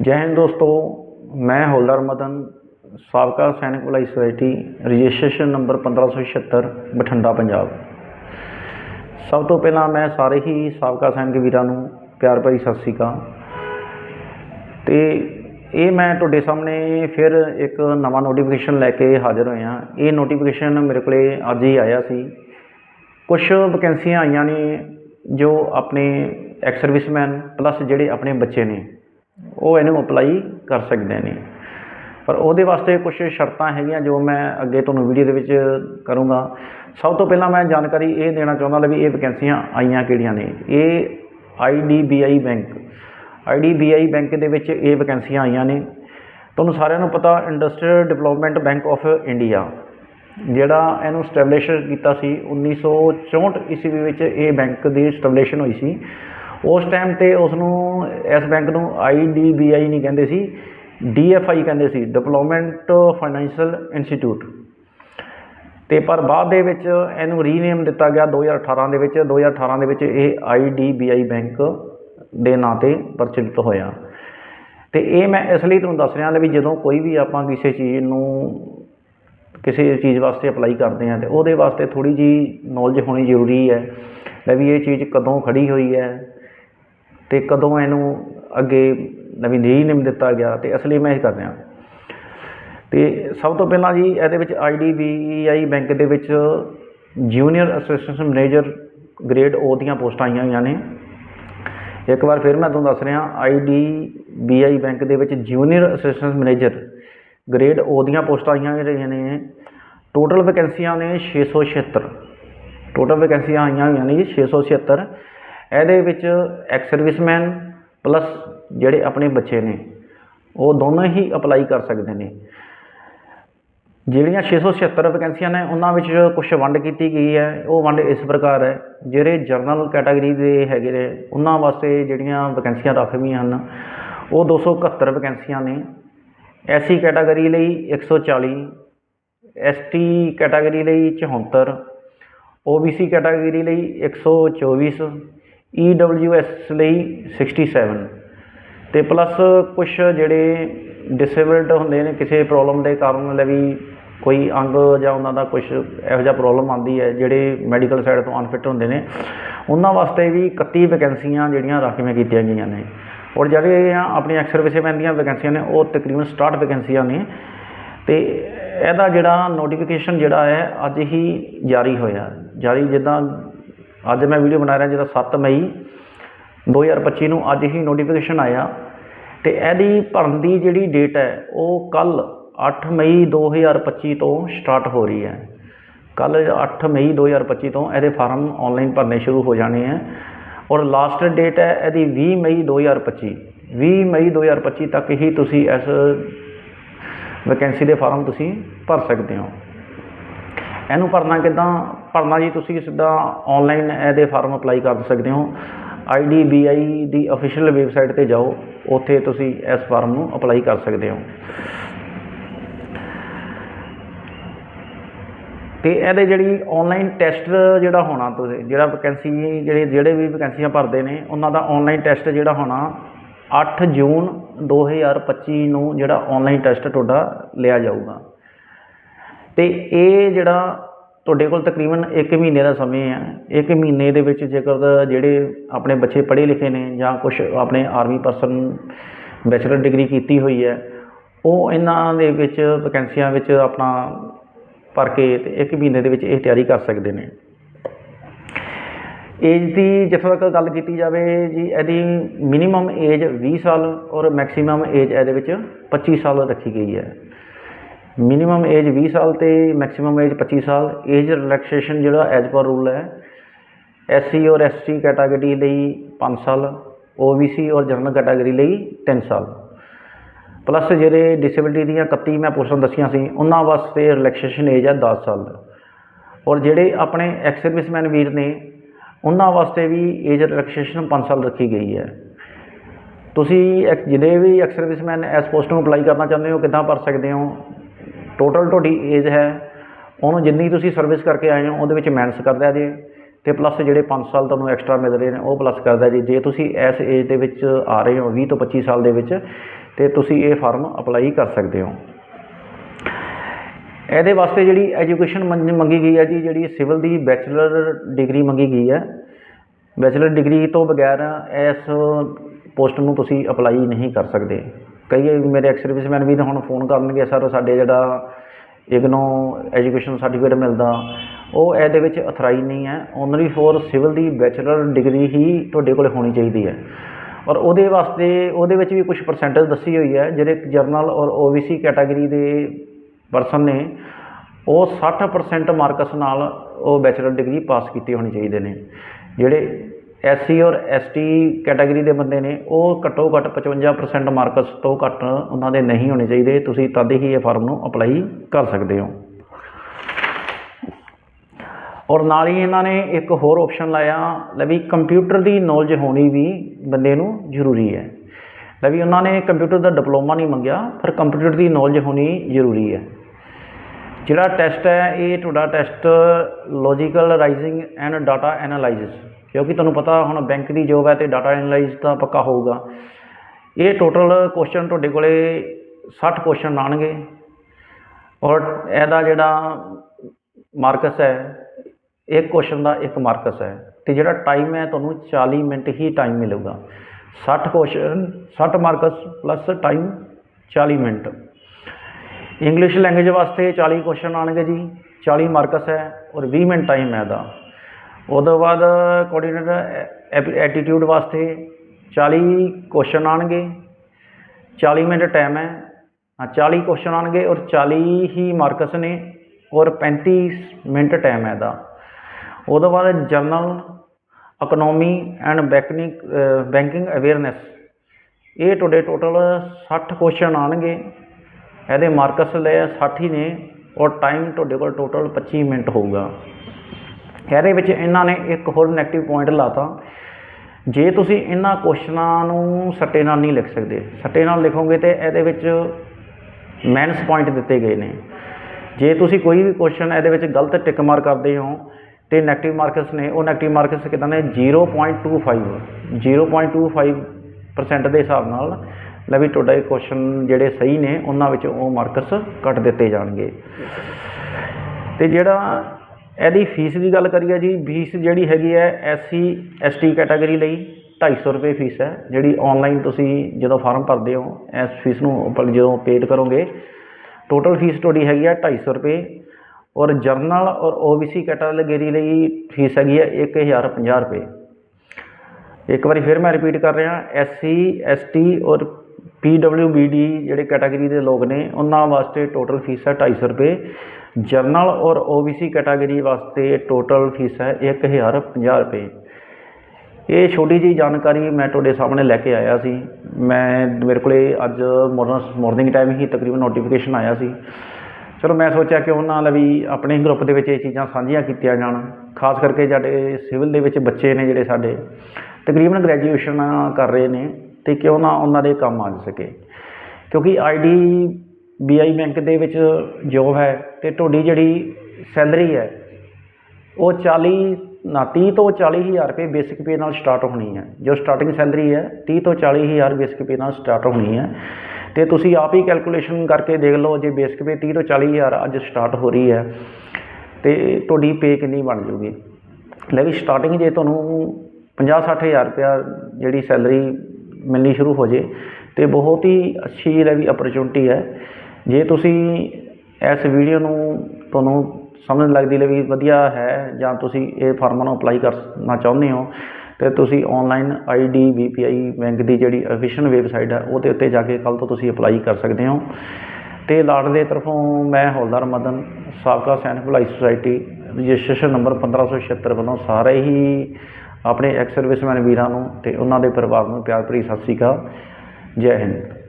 ਜੈ ਹਿੰਦ ਦੋਸਤੋ, ਮੈਂ ਹੌਲਦਾਰ ਮਦਨ, ਸਾਬਕਾ ਸੈਨਿਕ ਭਲਾਈ society, registration number 1576 Bathinda, Punjab. ਸਭ ਤੋਂ ਪਹਿਲਾਂ ਮੈਂ ਸਾਰੇ ਹੀ ਸਾਬਕਾ ਸੈਨਿਕ ਵੀਰਾਂ ਨੂੰ ਪਿਆਰ ਭਰੀ ਸਤਿ ਸ਼੍ਰੀ ਅਕਾਲ। ਤੇ ਇਹ ਮੈਂ ਤੁਹਾਡੇ ਸਾਹਮਣੇ ਫਿਰ ਇੱਕ ਨਵਾਂ ਨੋਟੀਫਿਕੇਸ਼ਨ ਲੈ ਕੇ ਹਾਜ਼ਰ ਹੋਇਆ। ਇਹ ਨੋਟੀਫਿਕੇਸ਼ਨ ਮੇਰੇ ਕੋਲੇ ਅੱਜ ਹੀ ਆਇਆ ਸੀ। ਕੁਝ ਵੈਕੈਂਸੀਆਂ ਆਈਆਂ ਨੇ ਜੋ ਆਪਣੇ ਐਕਸ ਸਰਵਿਸਮੈਨ ਪਲੱਸ ਜਿਹੜੇ ਆਪਣੇ ਬੱਚੇ ਨੇ। ਉਹ ਇਹਨੂੰ ਅਪਲਾਈ ਕਰ ਸਕਦੇ ਨੇ। ਪਰ ਉਹਦੇ ਵਾਸਤੇ ਕੁਝ ਸ਼ਰਤਾਂ ਹੈਗੀਆਂ ਜੋ ਮੈਂ ਅੱਗੇ ਤੁਹਾਨੂੰ ਵੀਡੀਓ ਦੇ ਵਿੱਚ ਕਰੂੰਗਾ। ਸਭ ਤੋਂ ਪਹਿਲਾਂ ਮੈਂ ਜਾਣਕਾਰੀ ਇਹ ਦੇਣਾ ਚਾਹੁੰਦਾ ਲੈ ਵੀ ਇਹ ਵੈਕੈਂਸੀਆਂ ਆਈਆਂ ਕਿਹੜੀਆਂ ਨੇ? ਇਹ ਆਈਡੀਬੀਆਈ ਬੈਂਕ ਆਈਡੀਬੀਆਈ ਬੈਂਕ ਦੇ ਵਿੱਚ ਇਹ ਵੈਕੈਂਸੀਆਂ ਆਈਆਂ ਨੇ। ਤੁਹਾਨੂੰ ਸਾਰਿਆਂ ਨੂੰ ਪਤਾ industrial development bank of India ਜਿਹੜਾ ਇਹਨੂੰ ਸਟੈਬਲਿਸ਼ ਕੀਤਾ ਸੀ 1964 ਈਸਵੀ ਵਿੱਚ ਇਹ ਬੈਂਕ ਦੀ ਸਟੈਬਲਿਸ਼ਨ ਹੋਈ ਸੀ। ਉਸ ਟਾਈਮ ਤੇ ਉਸ ਨੂੰ ਇਸ ਬੈਂਕ ਨੂੰ ਆਈਡੀਬੀਆਈ ਨਹੀਂ ਕਹਿੰਦੇ ਸੀ ਡੀਐਫਆਈ ਕਹਿੰਦੇ ਸੀ ਡਿਪਲੋਮੈਂਟ ਫਾਈਨੈਂਸ਼ੀਅਲ ਇੰਸਟੀਚਿਊਟ ਤੇ ਪਰ ਬਾਅਦ ਦੇ ਵਿੱਚ ਇਹਨੂੰ ਰੀਨੇਮ ਦਿੱਤਾ ਗਿਆ 2018 ਦੇ ਵਿੱਚ। 2018 ਦੇ ਵਿੱਚ ਇਹ ਆਈਡੀਬੀਆਈ ਬੈਂਕ ਦੇ ਨਾਂ ਤੇ ਪ੍ਰਚਲਿਤ ਹੋਇਆ। ਤੇ ਇਹ ਮੈਂ ਇਸ ਲਈ ਤੁਹਾਨੂੰ ਦੱਸ ਰਿਹਾ ਲੈ ਵੀ ਜਦੋਂ ਕੋਈ ਵੀ ਆਪਾਂ ਕਿਸੇ ਚੀਜ਼ ਨੂੰ ਕਿਸੇ ਚੀਜ਼ ਵਾਸਤੇ ਅਪਲਾਈ ਕਰਦੇ ਹਾਂ ਤੇ ਉਹਦੇ ਵਾਸਤੇ ਥੋੜੀ ਜੀ ਨੌਲੇਜ ਹੋਣੀ ਜ਼ਰੂਰੀ ਹੈ। ਵੀ ਇਹ ਚੀਜ਼ ਕਦੋਂ ਖੜੀ ਹੋਈ ਹੈ ਅਤੇ ਕਦੋਂ ਇਹਨੂੰ ਅੱਗੇ ਨਵੀਂ ਰੀਨੇਮ ਦਿੱਤਾ ਗਿਆ ਅਤੇ ਇਸ ਲਈ ਮੈਂ ਇਹ ਕਰ ਰਿਹਾ। ਅਤੇ ਸਭ ਤੋਂ ਪਹਿਲਾਂ ਜੀ ਇਹਦੇ ਵਿੱਚ I D B I bank ਦੇ ਵਿੱਚ junior assistant manager grade O ਦੀਆਂ ਪੋਸਟਾਂ ਆਈਆਂ ਹੋਈਆਂ ਨੇ। ਇੱਕ ਵਾਰ ਫਿਰ ਮੈਂ ਤੁਹਾਨੂੰ ਦੱਸ ਰਿਹਾ, ਆਈ ਬੈਂਕ ਦੇ ਵਿੱਚ junior assistant manager grade O ਦੀਆਂ ਪੋਸਟਾਂ ਆਈਆਂ ਰਹੀਆਂ ਨੇ। ਟੋਟਲ ਵੈਕੈਂਸੀਆਂ ਨੇ 676 ਟੋਟਲ ਵੈਕੈਂਸੀਆਂ ਆਈਆਂ ਹੋਈਆਂ ਨੇ ਜੀ 676 ਇਹਦੇ ਵਿੱਚ ਐਕਸ ਸਰਵਿਸਮੈਨ ਪਲੱਸ ਜਿਹੜੇ ਆਪਣੇ ਬੱਚੇ ਨੇ, ਉਹ ਦੋਨੋਂ ਹੀ ਅਪਲਾਈ ਕਰ ਸਕਦੇ ਨੇ। ਜਿਹੜੀਆਂ 676 ਵੈਕੈਂਸੀਆਂ ਨੇ, ਉਹਨਾਂ ਵਿੱਚ ਕੁਝ ਵੰਡ ਕੀਤੀ ਗਈ ਹੈ। ਉਹ ਵੰਡ ਇਸ ਪ੍ਰਕਾਰ ਹੈ, ਜਿਹੜੇ ਜਰਨਲ ਕੈਟਾਗਰੀ ਦੇ ਹੈਗੇ ਨੇ, ਉਹਨਾਂ ਵਾਸਤੇ ਜਿਹੜੀਆਂ ਵੈਕੈਂਸੀਆਂ ਰੱਖਵੀਆਂ ਹਨ, ਉਹ 271 ਵੈਕੈਂਸੀਆਂ ਨੇ। ਐਸਸੀ ਕੈਟਾਗਰੀ ਲਈ 140 ਐਸਟੀ ਕੈਟਾਗਰੀ ਲਈ 74 ਓਬੀਸੀ ਕੈਟਾਗਰੀ ਲਈ 124 ਈਡਬਲਯੂਐਸ ਲਈ 67 ਅਤੇ ਪਲੱਸ ਕੁਛ ਜਿਹੜੇ ਡਿਸਏਬਲਡ ਹੁੰਦੇ ਨੇ, ਕਿਸੇ ਪ੍ਰੋਬਲਮ ਦੇ ਕਾਰਨ ਲਈ ਵੀ ਕੋਈ ਅੰਗ ਜਾਂ ਉਹਨਾਂ ਦਾ ਕੁਛ ਇਹੋ ਜਿਹਾ ਪ੍ਰੋਬਲਮ ਆਉਂਦੀ ਹੈ, ਜਿਹੜੇ ਮੈਡੀਕਲ ਸਾਈਡ ਤੋਂ ਅਨਫਿਟ ਹੁੰਦੇ ਨੇ, ਉਹਨਾਂ ਵਾਸਤੇ ਵੀ 31 ਵੈਕੈਂਸੀਆਂ ਜਿਹੜੀਆਂ ਰਾਖਵੀਆਂ ਕੀਤੀਆਂ ਗਈਆਂ ਨੇ। ਔਰ ਜਿਹੜੀਆਂ ਆ, ਆਪਣੀ ਐਕਸ ਸਰਵਿਸਮੈਨ ਦੀਆਂ ਵੈਕੈਂਸੀਆਂ ਨੇ, ਉਹ ਤਕਰੀਬਨ 67 ਵੈਕੈਂਸੀਆਂ ਨੇ। ਅਤੇ ਇਹਦਾ ਜਿਹੜਾ ਨੋਟੀਫਿਕੇਸ਼ਨ ਜਿਹੜਾ ਹੈ, ਅੱਜ ਹੀ ਜਾਰੀ ਹੋਇਆ। ਜਾਰੀ ਜਿੱਦਾਂ ਅੱਜ ਮੈਂ ਵੀਡੀਓ ਬਣਾ ਰਿਹਾ ਜਿਹਦਾ 7 ਮਈ 2025 ਨੂੰ ਅੱਜ ਹੀ ਨੋਟੀਫਿਕੇਸ਼ਨ ਆਇਆ ਤੇ ਇਹਦੀ ਭਰਨ ਦੀ ਜਿਹੜੀ ਡੇਟ ਹੈ, ਉਹ ਕੱਲ 8 ਮਈ 2025 ਤੋਂ ਸਟਾਰਟ ਹੋ ਰਹੀ ਹੈ। ਕੱਲ 8 ਮਈ 2025 ਤੋਂ ਇਹਦੇ ਫਾਰਮ ਆਨਲਾਈਨ ਭਰਨੇ ਸ਼ੁਰੂ ਹੋ ਜਾਣੇ ਹੈ। ਔਰ ਲਾਸਟ ਡੇਟ ਹੈ ਇਹਦੀ 20 ਮਈ 2025 20 ਮਈ 2025 ਤੱਕ ਹੀ ਤੁਸੀਂ ਇਸ ਵੈਕੈਂਸੀ ਦੇ ਫਾਰਮ ਤੁਸੀਂ ਭਰ ਸਕਦੇ ਹੋ। ਇਹਨੂੰ ਭਰਨਾ ਕਿੱਦਾਂ? ਭਰਨਾ ਜੀ, ਤੁਸੀਂ ਸਿੱਧਾ ਆਨਲਾਈਨ ਇਹਦੇ ਫਾਰਮ ਅਪਲਾਈ ਕਰ ਸਕਦੇ ਹੋ। ਆਈ ਡੀ ਬੀ ਆਈ ਦੀ ਅਫੀਸ਼ੀਅਲ ਵੈਬਸਾਈਟ ਤੇ ਜਾਓ, ਉੱਥੇ ਤੁਸੀਂ ਇਸ ਫਾਰਮ ਨੂੰ ਅਪਲਾਈ ਕਰ ਸਕਦੇ ਹੋ। ਤੇ ਇਹਦੇ ਜਿਹੜੀ ਆਨਲਾਈਨ ਟੈਸਟ ਜਿਹੜਾ ਹੋਣਾ ਤੁਸੀਂ, ਜਿਹੜਾ ਵੈਕੈਂਸੀ ਜਿਹੜੇ ਜਿਹੜੇ ਵੀ ਵੈਕੈਂਸੀਆਂ ਭਰਦੇ ਨੇ, ਉਹਨਾਂ ਦਾ ਆਨਲਾਈਨ ਟੈਸਟ ਜਿਹੜਾ ਹੋਣਾ 8 ਜੂਨ 2025 ਨੂੰ ਜਿਹੜਾ ਆਨਲਾਈਨ ਟੈਸਟ ਤੁਹਾਡਾ ਲਿਆ ਜਾਊਗਾ। ਤੇ ਇਹ ਜਿਹੜਾ ਤੁਹਾਡੇ ਕੋਲ ਤਕਰੀਬਨ ਇੱਕ ਮਹੀਨੇ ਦਾ ਸਮੇਂ ਹੈ। ਇੱਕ ਮਹੀਨੇ ਦੇ ਵਿੱਚ ਜੇਕਰ ਜਿਹੜੇ ਆਪਣੇ ਬੱਚੇ ਪੜ੍ਹੇ ਲਿਖੇ ਨੇ ਜਾਂ ਕੁਛ ਆਪਣੇ ਆਰਮੀ ਪਰਸਨ ਬੈਚਲਰ ਡਿਗਰੀ ਕੀਤੀ ਹੋਈ ਹੈ, ਉਹ ਇਹਨਾਂ ਦੇ ਵਿੱਚ ਵੈਕੈਂਸੀਆਂ ਵਿੱਚ ਆਪਣਾ ਭਰ ਕੇ ਅਤੇ ਇੱਕ ਮਹੀਨੇ ਦੇ ਵਿੱਚ ਇਹ ਤਿਆਰੀ ਕਰ ਸਕਦੇ ਨੇ। ਏਜ ਦੀ ਜਿੱਥੋਂ ਤੱਕ ਗੱਲ ਕੀਤੀ ਜਾਵੇ ਜੀ, ਇਹਦੀ ਮਿਨੀਮਮ ਏਜ ਵੀਹ ਸਾਲ ਔਰ ਮੈਕਸੀਮਮ ਏਜ ਇਹਦੇ ਵਿੱਚ 25 ਸਾਲ ਰੱਖੀ ਗਈ ਹੈ। ਮਿਨੀਮਮ ਏਜ ਵੀਹ ਸਾਲ ਅਤੇ ਮੈਕਸੀਮਮ ਏਜ 25 ਸਾਲ। ਏਜ ਰਿਲੈਕਸੇਸ਼ਨ ਜਿਹੜਾ ਐਜ਼ ਪਰ ਰੂਲ ਹੈ ਐਸਸੀ ਔਰ ਐਸਟੀ ਕੈਟਾਗਰੀ ਲਈ ਪੰਜ ਸਾਲ ਓ ਬੀ ਸੀ ਔਰ ਜਨਰਲ ਕੈਟਾਗਰੀ ਲਈ ਤਿੰਨ ਸਾਲ। ਪਲੱਸ ਜਿਹੜੇ ਡਿਸੇਬਿਲਟੀ ਦੀਆਂ 31 ਮੈਂ ਪੋਸਟਾਂ ਦੱਸੀਆਂ ਸੀ, ਉਹਨਾਂ ਵਾਸਤੇ ਰਿਲੈਕਸੇਸ਼ਨ ਏਜ ਹੈ 10 ਸਾਲ। ਔਰ ਜਿਹੜੇ ਆਪਣੇ ਐਕਸ ਸਰਵਿਸਮੈਨ ਵੀਰ ਨੇ, ਉਹਨਾਂ ਵਾਸਤੇ ਵੀ ਏਜ ਰਿਲੈਕਸੇਸ਼ਨ 5 ਸਾਲ ਰੱਖੀ ਗਈ ਹੈ। ਤੁਸੀਂ ਇੱਕ ਜਿਹੜੇ ਵੀ ਐਕਸ ਸਰਵਿਸਮੈਨ ਇਸ ਪੋਸਟ ਨੂੰ ਅਪਲਾਈ ਕਰਨਾ ਚਾਹੁੰਦੇ ਹੋ, ਕਿੱਦਾਂ ਭਰ ਸਕਦੇ ਹੋ? ਟੋਟਲ ਤੁਹਾਡੀ ਏਜ ਹੈ, ਉਹਨੂੰ ਜਿੰਨੀ ਤੁਸੀਂ ਸਰਵਿਸ ਕਰਕੇ ਆਏ ਹੋ, ਉਹਦੇ ਵਿੱਚ ਮੈਨਸ ਕਰਦਾ ਜੇ। ਤੇ ਪਲੱਸ ਜਿਹੜੇ 5 ਸਾਲ ਤੁਹਾਨੂੰ ਐਕਸਟਰਾ ਮਿਲ ਰਹੇ ਨੇ, ਉਹ ਪਲੱਸ ਕਰਦਾ ਜੀ। ਜੇ ਤੁਸੀਂ ਇਸ ਏਜ ਦੇ ਵਿੱਚ ਆ ਰਹੇ ਹੋ 20 ਤੋਂ 25 ਸਾਲ ਦੇ ਵਿੱਚ, ਤੇ ਤੁਸੀਂ ਇਹ ਫਾਰਮ ਅਪਲਾਈ ਕਰ ਸਕਦੇ ਹੋ। ਇਹਦੇ ਵਾਸਤੇ ਜਿਹੜੀ ਐਜੂਕੇਸ਼ਨ ਮੰਗੀ ਗਈ ਹੈ ਜੀ, ਜਿਹੜੀ ਸਿਵਲ ਦੀ ਬੈਚਲਰ ਡਿਗਰੀ ਮੰਗੀ ਗਈ ਹੈ ਬੈਚਲਰ ਡਿਗਰੀ ਤੋਂ ਬਗੈਰ ਇਸ ਪੋਸਟ ਨੂੰ ਤੁਸੀਂ ਅਪਲਾਈ ਨਹੀਂ ਕਰ ਸਕਦੇ। ਕਈ ਮੇਰੇ ਐਕਸ ਸਰਵਿਸਮੈਨ ਵੀ ਹੁਣ ਫੋਨ ਕਰਨਗੇ ਸਰ ਸਾਡੇ ਜਿਹੜਾ ਇਗਨੋ ਐਜੂਕੇਸ਼ਨ ਸਰਟੀਫਿਕੇਟ ਮਿਲਦਾ, ਉਹ ਇਹਦੇ ਵਿੱਚ ਅਥਰਾਈ ਨਹੀਂ ਹੈ। ਓਨਲੀ ਫੋਰ ਸਿਵਲ ਦੀ ਬੈਚਲਰ ਡਿਗਰੀ ਹੀ ਤੁਹਾਡੇ ਕੋਲ ਹੋਣੀ ਚਾਹੀਦੀ ਹੈ। ਔਰ ਉਹਦੇ ਵਾਸਤੇ ਉਹਦੇ ਵਿੱਚ ਵੀ ਕੁਝ ਪਰਸੈਂਟੇਜ ਦੱਸੀ ਹੋਈ ਹੈ ਜਿਹੜੇ ਜਰਨਲ ਔਰ ਓਬੀਸੀ ਕੈਟਾਗਰੀ ਦੇ ਪਰਸਨ ਨੇ, ਉਹ 60% ਮਾਰਕਸ ਨਾਲ ਉਹ ਬੈਚਲਰ ਡਿਗਰੀ ਪਾਸ ਕੀਤੀ ਹੋਣੀ ਚਾਹੀਦੇ ਨੇ। ਜਿਹੜੇ ਐਸਸੀ ਔਰ ਐਸਟੀ ਕੈਟਾਗਰੀ ਦੇ ਬੰਦੇ ਨੇ, ਉਹ ਘੱਟੋ ਘੱਟ 55% ਮਾਰਕਸ ਤੋਂ ਘੱਟ ਉਹਨਾਂ ਦੇ ਨਹੀਂ ਹੋਣੇ ਚਾਹੀਦੇ। ਤੁਸੀਂ ਤਦ ਹੀ ਇਹ ਫਾਰਮ ਨੂੰ ਅਪਲਾਈ ਕਰ ਸਕਦੇ ਹੋ। ਔਰ ਨਾਲ ਹੀ ਇਹਨਾਂ ਨੇ ਇੱਕ ਹੋਰ ਆਪਸ਼ਨ ਲਾਇਆ ਲੈ ਵੀ ਕੰਪਿਊਟਰ ਦੀ ਨੌਲੇਜ ਹੋਣੀ ਵੀ ਬੰਦੇ ਨੂੰ ਜ਼ਰੂਰੀ ਹੈ। ਲੈ ਵੀ ਉਹਨਾਂ ਨੇ ਕੰਪਿਊਟਰ ਦਾ ਡਿਪਲੋਮਾ ਨਹੀਂ ਮੰਗਿਆ, ਪਰ ਕੰਪਿਊਟਰ ਦੀ ਨੌਲੇਜ ਹੋਣੀ ਜ਼ਰੂਰੀ ਹੈ। ਜਿਹੜਾ ਟੈਸਟ ਹੈ, ਇਹ ਤੁਹਾਡਾ test logical reasoning and data analysis ਕਿਉਂਕਿ ਤੁਹਾਨੂੰ ਪਤਾ ਹੁਣ ਬੈਂਕ ਦੀ ਜੋਬ ਹੈ ਤੇ ਡਾਟਾ ਐਨਾਲਾਈਜ਼ ਤਾਂ ਪੱਕਾ ਹੋਊਗਾ। ਇਹ ਟੋਟਲ ਕੁਐਸਚਨ ਤੁਹਾਡੇ ਕੋਲੇ 60 ਕੁਐਸਚਨ ਆਣਗੇ ਔਰ ਇਹਦਾ ਜਿਹੜਾ ਮਾਰਕਸ ਹੈ, ਇੱਕ ਕੁਐਸਚਨ ਦਾ ਇੱਕ ਮਾਰਕਸ ਹੈ। ਤੇ ਜਿਹੜਾ ਟਾਈਮ ਹੈ, ਤੁਹਾਨੂੰ 40 ਮਿੰਟ ਹੀ ਟਾਈਮ ਮਿਲੂਗਾ। 60 question 60 marks plus time 40 minute. English language ਵਾਸਤੇ 40 ਕੁਐਸਚਨ ਆਣਗੇ ਜੀ। 40 ਮਾਰਕਸ ਹੈ ਔਰ 20 ਮਿੰਟ ਟਾਈਮ ਹੈ ਇਹਦਾ। ਤੋਂ ਬਾਅਦ ਕੋਆਰਡੀਨੇਟਰ ਐਟੀਟਿਊਡ ਵਾਸਤੇ 40 ਕੁਐਸਚਨ ਆਣਗੇ 40 ਮਿੰਟ ਟਾਈਮ ਹੈ, ਹਾਂ 40 ਕੁਐਸਚਨ ਆਣਗੇ ਔਰ 40 ਹੀ ਮਾਰਕਸ ਨੇ ਔਰ 35 ਮਿੰਟ ਟਾਈਮ ਹੈ ਇਹਦਾ। ਤੋਂ ਬਾਅਦ general economy and banking banking awareness ਇਹ ਤੁਹਾਡੇ ਟੋਟਲ 60 ਕੁਐਸਚਨ ਆਣਗੇ ਇਹਦੇ ਮਾਰਕਸ ਲਏ 60 ਹੀ ਨੇ ਔਰ ਟਾਈਮ ਤੁਹਾਡੇ ਕੋਲ ਟੋਟਲ 25 ਮਿੰਟ ਹੋਊਗਾ। ਇਹਦੇ ਵਿੱਚ ਇਹਨਾਂ ਨੇ ਇੱਕ ਹੋਰ ਨੈਗੇਟਿਵ ਪੁਆਇੰਟ ਲਾਤਾ। ਜੇ ਤੁਸੀਂ ਇਹਨਾਂ ਕੁਐਸਚਨਾਂ ਨੂੰ ਸੱਟੇ ਨਾਲ ਨਹੀਂ ਲਿਖ ਸਕਦੇ, ਸੱਟੇ ਨਾਲ ਲਿਖੋਗੇ ਤੇ ਇਹਦੇ ਵਿੱਚ ਮੈਨਸ ਪੁਆਇੰਟ ਦਿੱਤੇ ਗਏ ਨੇ। ਜੇ ਤੁਸੀਂ ਕੋਈ ਵੀ ਕੁਐਸਚਨ ਇਹਦੇ ਵਿੱਚ ਗਲਤ ਟਿਕ ਮਾਰ ਕਰਦੇ ਹੋ ਤੇ ਨੈਗੇਟਿਵ ਮਾਰਕਸ ਨੇ, ਉਹ ਨੈਗੇਟਿਵ ਮਾਰਕਸ ਕਿਦਾਂ ਨੇ? 0.25 0.25% ਦੇ ਹਿਸਾਬ ਨਾਲ ਲੈ ਵੀ ਤੁਹਾਡਾ ਇਹ ਕੁਐਸਚਨ ਜਿਹੜੇ ਸਹੀ ਨੇ, ਉਹਨਾਂ ਵਿੱਚ ਉਹ ਮਾਰਕਸ ਕੱਟ ਦਿੱਤੇ ਜਾਣਗੇ। ਤੇ ਜਿਹੜਾ ਇਹਦੀ ਫੀਸ ਦੀ ਗੱਲ ਕਰੀਏ ਜੀ, ਫੀਸ ਜਿਹੜੀ ਹੈਗੀ ਹੈ ਐਸਸੀ, ਐਸਟੀ ਕੈਟਾਗਰੀ ਲਈ ਢਾਈ ਸੌ ਰੁਪਏ ਫੀਸ ਹੈ, ਜਿਹੜੀ ਔਨਲਾਈਨ ਤੁਸੀਂ ਜਦੋਂ ਫਾਰਮ ਭਰਦੇ ਹੋ, ਇਸ ਫੀਸ ਨੂੰ ਉੱਪਰ ਜਦੋਂ ਪੇਡ ਕਰੋਗੇ ਟੋਟਲ ਫੀਸ ਤੁਹਾਡੀ ਹੈਗੀ ਆ ਢਾਈ ਸੌ ਰੁਪਏ ਔਰ ਜਰਨਲ ਔਰ ਓਬੀਸੀ ਕੈਟਾਗਰੀ ਲਈ ਫੀਸ ਹੈਗੀ ਹੈ 1050 ਰੁਪਏ। ਇੱਕ ਵਾਰੀ ਫਿਰ ਮੈਂ ਰਿਪੀਟ ਕਰ ਰਿਹਾ, ਐਸਸੀ, ਐਸਟੀ ਔਰ ਪੀਡਬਲਯੂਬੀਡੀ ਜਿਹੜੇ ਕੈਟਾਗਰੀ ਦੇ ਲੋਕ ਨੇ, ਉਹਨਾਂ ਵਾਸਤੇ ਟੋਟਲ ਫੀਸ ਹੈ 250 ਰੁਪਏ। ਜਰਨਲ ਔਰ ਓਬੀਸੀ ਕੈਟਾਗਰੀ ਵਾਸਤੇ ਟੋਟਲ ਫੀਸ ਹੈ 1050 ਰੁਪਏ। ਇਹ ਛੋਟੀ ਜੀ ਜਾਣਕਾਰੀ ਮੈਂ ਤੁਹਾਡੇ ਸਾਹਮਣੇ ਲੈ ਕੇ ਆਇਆ ਸੀ। ਮੈਂ, ਮੇਰੇ ਕੋਲੇ ਅੱਜ ਮਾਰਨਿੰਗ ਮਾਰਨਿੰਗ ਟਾਈਮ ਹੀ ਤਕਰੀਬਨ ਨੋਟੀਫਿਕੇਸ਼ਨ ਆਇਆ ਸੀ। ਚਲੋ ਮੈਂ ਸੋਚਿਆ ਕਿ ਉਹਨਾਂ ਨਾਲ ਵੀ ਆਪਣੇ ਗਰੁੱਪ ਦੇ ਵਿੱਚ ਇਹ ਚੀਜ਼ਾਂ ਸਾਂਝੀਆਂ ਕੀਤੀਆਂ ਜਾਣ। ਖਾਸ ਕਰਕੇ ਸਾਡੇ ਸਿਵਲ ਦੇ ਵਿੱਚ ਬੱਚੇ ਨੇ ਜਿਹੜੇ ਸਾਡੇ। ਤਕਰੀਬਨ ਗ੍ਰੈਜੂਏਸ਼ਨ ਕਰ ਰਹੇ ਨੇ। ਤੇ ਕਿਉਂ ਨਾ ਉਹਨਾਂ ਦੇ ਕੰਮ ਆ ਸਕੇ। ਕਿਉਂਕਿ ਆਈਡੀ ਬੀਆਈ ਬੈਂਕ ਦੇ ਵਿੱਚ ਜੋਬ ਹੈ ਤੇ ਤੁਹਾਡੀ ਜਿਹੜੀ ਸੈਲਰੀ ਹੈ, ਉਹ 40 ਨਾ 30 ਤੋਂ 40 ਹਜ਼ਾਰ ਰੁਪਏ ਬੇਸਿਕ ਪੇ ਨਾਲ ਸਟਾਰਟ ਹੋਣੀ ਹੈ। ਜੋ ਸਟਾਰਟਿੰਗ ਸੈਲਰੀ ਹੈ 30 ਤੋਂ 40 ਹਜ਼ਾਰ ਬੇਸਿਕ ਪੇ ਨਾਲ ਸਟਾਰਟ ਹੋਣੀ ਹੈ। ਤੇ ਤੁਸੀਂ ਆਪ ਹੀ ਕੈਲਕੂਲੇਸ਼ਨ ਕਰਕੇ ਦੇਖ ਲਓ, ਜੇ ਬੇਸਿਕ ਪੇ 30 ਤੋਂ 40 ਹਜ਼ਾਰ ਅੱਜ ਸਟਾਰਟ ਹੋ ਰਹੀ ਹੈ, ਤੇ ਤੁਹਾਡੀ ਪੇ ਕਿੰਨੀ ਬਣ ਜੂਗੀ। ਲੈ ਵੀ ਸਟਾਰਟਿੰਗ ਜੇ ਤੁਹਾਨੂੰ 50 60 ਹਜ਼ਾਰ ਰੁਪਇਆ ਜਿਹੜੀ ਸੈਲਰੀ ਮਿਲਣੀ ਸ਼ੁਰੂ ਹੋ ਜੇ ਤੇ ਬਹੁਤ ਹੀ ਅੱਛੀ ਲੈ ਵੀ ਅਪਰਚੁਨਿਟੀ ਹੈ। ਜੇ ਤੁਸੀਂ ਇਸ ਵੀਡੀਓ ਨੂੰ ਤੁਹਾਨੂੰ ਸਮਝ ਲੱਗਦੀ ਲੈ ਵੀ ਵਧੀਆ ਹੈ ਜਾਂ ਤੁਸੀਂ ਇਹ ਫਾਰਮਾਂ ਨੂੰ ਅਪਲਾਈ ਕਰਨਾ ਚਾਹੁੰਦੇ ਹੋ, ਤੇ ਤੁਸੀਂ online I D B P I bank ਦੀ ਜਿਹੜੀ ਅਫੀਸ਼ੀਅਲ ਵੈਬਸਾਈਟ ਹੈ, ਉਹਦੇ ਉੱਤੇ ਜਾ ਕੇ ਕੱਲ੍ਹ ਤੋਂ ਤੁਸੀਂ ਅਪਲਾਈ ਕਰ ਸਕਦੇ ਹੋ। ਅਤੇ ਲਾਡ ਦੇ ਤਰਫੋਂ ਮੈਂ ਹੌਲਦਾਰ ਮਦਨ, ਸਾਬਕਾ ਸੈਨਿਕ ਭਲਾਈ ਸੁਸਾਇਟੀ ਰਜਿਸਟ੍ਰੇਸ਼ਨ ਨੰਬਰ 1576 ਵੱਲੋਂ ਸਾਰੇ ਹੀ ਆਪਣੇ ਐਕਸ ਸਰਵਿਸਮੈਨ ਵੀਰਾਂ ਨੂੰ ਅਤੇ ਉਹਨਾਂ ਦੇ ਪਰਿਵਾਰ ਨੂੰ ਪਿਆਰ ਭਰੀ ਸਤਿ ਸ਼੍ਰੀ ਅਕਾਲ। ਜੈ ਹਿੰਦ।